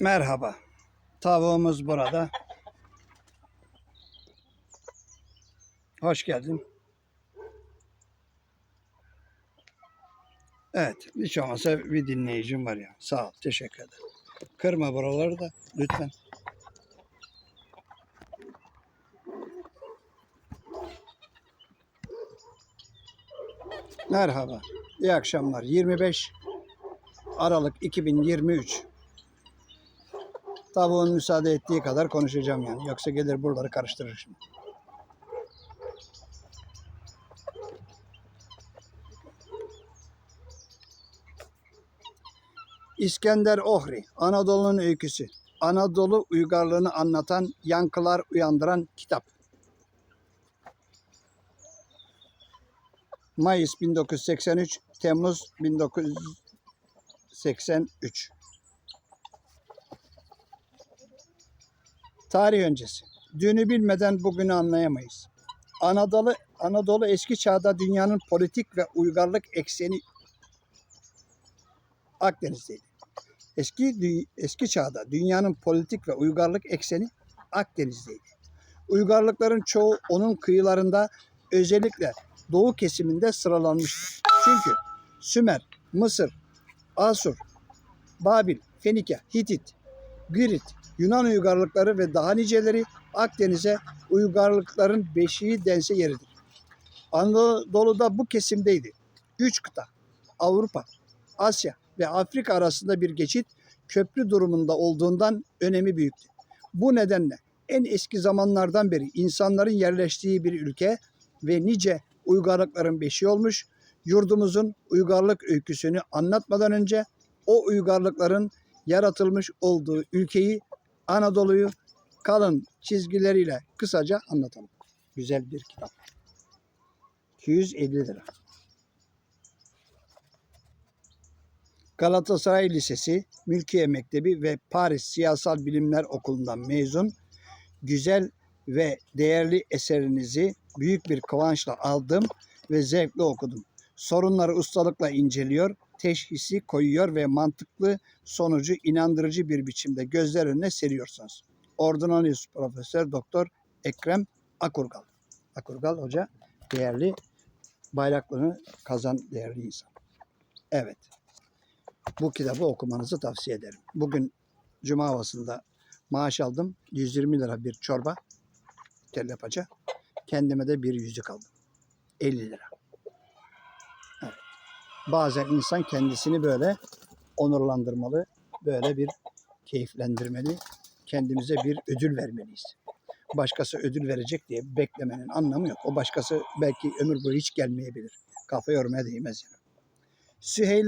Merhaba. Tavuğumuz burada. Hoş geldin. Evet, hiç olmazsa bir dinleyicim var ya. Sağ ol, teşekkür ederim. Kırma buraları da lütfen. Merhaba. İyi akşamlar. 25 Aralık 2023. Tavuğun müsaade ettiği kadar konuşacağım yani. Yoksa gelir buraları karıştırır şimdi. İskender Ohri, Anadolu'nun öyküsü. Anadolu uygarlığını anlatan, yankılar uyandıran kitap. Mayıs 1983, Temmuz 1983. Tarih öncesi. Dünü bilmeden bugünü anlayamayız. Anadolu Anadolu eski çağda dünyanın politik ve uygarlık ekseni Akdeniz'deydi. Eski eski çağda dünyanın politik ve uygarlık ekseni Akdeniz'deydi. Uygarlıkların çoğu onun kıyılarında özellikle doğu kesiminde sıralanmıştır. Çünkü Sümer, Mısır, Asur, Babil, Fenike, Hitit, Girit, Yunan uygarlıkları ve daha niceleri Akdeniz'e uygarlıkların beşiği dense yeridir. Anadolu'da bu kesimdeydi. Üç kıta, Avrupa, Asya ve Afrika arasında bir geçit köprü durumunda olduğundan önemi büyüktü. Bu nedenle en eski zamanlardan beri insanların yerleştiği bir ülke ve nice uygarlıkların beşiği olmuş, yurdumuzun uygarlık öyküsünü anlatmadan önce o uygarlıkların yaratılmış olduğu ülkeyi Anadolu'yu kalın çizgileriyle kısaca anlatalım. Güzel bir kitap. 250 lira. Galatasaray Lisesi, Mülkiye Mektebi ve Paris Siyasal Bilimler Okulu'ndan mezun, güzel ve değerli eserinizi büyük bir kıvançla aldım ve zevkle okudum. Sorunları ustalıkla inceliyor, teşhisi koyuyor ve mantıklı sonucu inandırıcı bir biçimde gözler önüne seriyorsunuz. Ordinarius Profesör Doktor Ekrem Akurgal. Akurgal Hoca değerli bayraklarını kazan değerli insan. Evet. Bu kitabı okumanızı tavsiye ederim. Bugün Cuma havasında maaş aldım. 120 lira bir çorba. Kelle paça. Kendime de bir yüzük aldım. 50 lira. Bazen insan kendisini böyle onurlandırmalı, böyle bir keyiflendirmeli, kendimize bir ödül vermeliyiz. Başkası ödül verecek diye beklemenin anlamı yok. O başkası belki ömür boyu hiç gelmeyebilir. Kafa yormaya değmez yani. Süheyl